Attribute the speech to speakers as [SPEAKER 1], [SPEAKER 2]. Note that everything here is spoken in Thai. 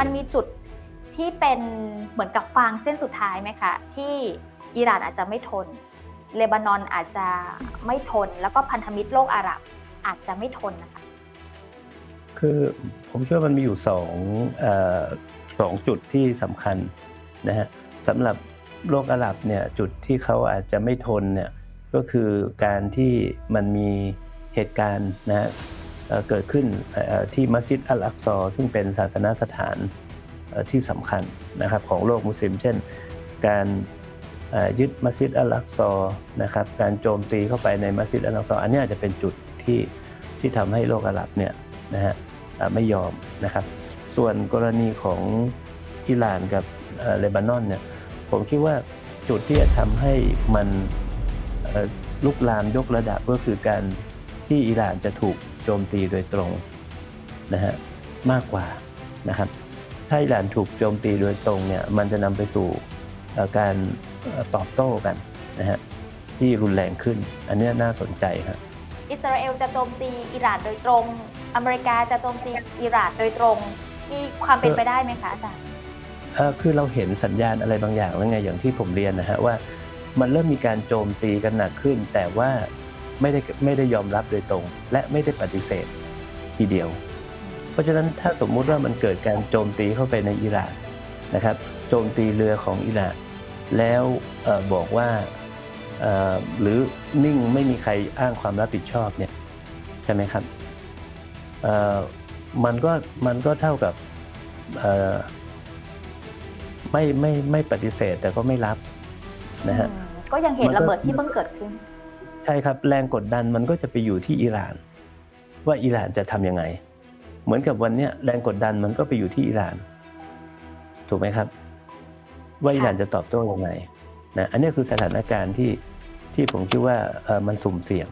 [SPEAKER 1] มันมีจุดที่เป็นเหมือนกับฟางเส้นสุดท้ายไหมคะ ที่อิหร่านอาจจะไม่ทน เลบานอนอาจจะไม่ทน แล้วก็พันธมิตรโลกอาหรับอาจจะไม่ทนนะคะ
[SPEAKER 2] คือผมคิดว่ามันมีอยู่สองอสองจุดที่สำคัญนะฮะสำหรับโลกอาหรับเนี่ยจุดที่เขาอาจจะไม่ทนเนี่ยก็คือการที่มันมีเหตุการณ์นะ เกิดขึ้นที่มัสยิดอัลอักซอซึ่งเป็นศาสนสถานที่สำคัญนะครับของโลกมุสลิม เช่น การยึดมัสยิดอัลอักซอนะครับการโจมตีเข้าไปในมัสยิดอัลอักซออันนี้อาจจะเป็นจุดที่ที่ทำให้โลกอาหรับเนี่ยนะฮะไม่ยอมนะครับ ส่วนกรณีของอิหร่านกับเลบานอนเนี่ยผมคิดว่าจุดที่จะทำให้มันลุกลามยกระดับก็คือการที่อิหร่านจะถูก โจมตีโดยตรงนะฮะมากกว่านะครับ ถ้าอิหร่านถูกโจมตีโดยตรงเนี่ยมันจะนำไปสู่เอ่อการเอ่อตอบโต้กันนะฮะที่รุนแรงขึ้น อันเนี้ยน่าสนใจครับ
[SPEAKER 1] อิสราเอลจะโจมตีอิหร่านโดยตรง อเมริกาจะโจมตีอิหร่านโดยตรง มีความเป็นไปได้ไหมคะอาจารย์
[SPEAKER 2] เอ่อคือเราเห็นสัญญาณอะไรบางอย่างแล้วไงอย่างที่ผมเรียนนะฮะว่า มันเริ่มมีการโจมตีกันหนักขึ้น แต่ว่า ไม่ได้ไม่ได้ยอมรับโดยตรง และไม่ได้ปฏิเสธทีเดียว เพราะฉะนั้นถ้าสมมุติว่ามันเกิดการโจมตีเข้าไปในอิหร่านนะครับ โจมตีเรือของอิหร่านแล้วออบอกว่าหรือนิ่งไม่มีใครอ้างความรับผิดชอบเนี่ยใช่ไหมครับมันก็มันก็เท่ากับเอ่ไม่ไม่ไม่ปฏิเสธแต่ก็ไม่รับนะฮะ
[SPEAKER 1] ก็ยังเห็นระเบิดที่เพิ่งเกิดขึ้น
[SPEAKER 2] ใช่ครับแรงกดดันมันก็จะไปอยู่ที่อิหร่าน ว่าอิหร่านจะทำยังไง เหมือนกับวันนี้แรงกดดันมันก็ไปอยู่ที่อิหร่าน ถูกไหมครับ ว่าอิหร่านจะตอบโต้ยังไงนะอันนี้คือสถานการณ์ที่ที่ผมคิดว่าเออมันสุ่มเสี่ยง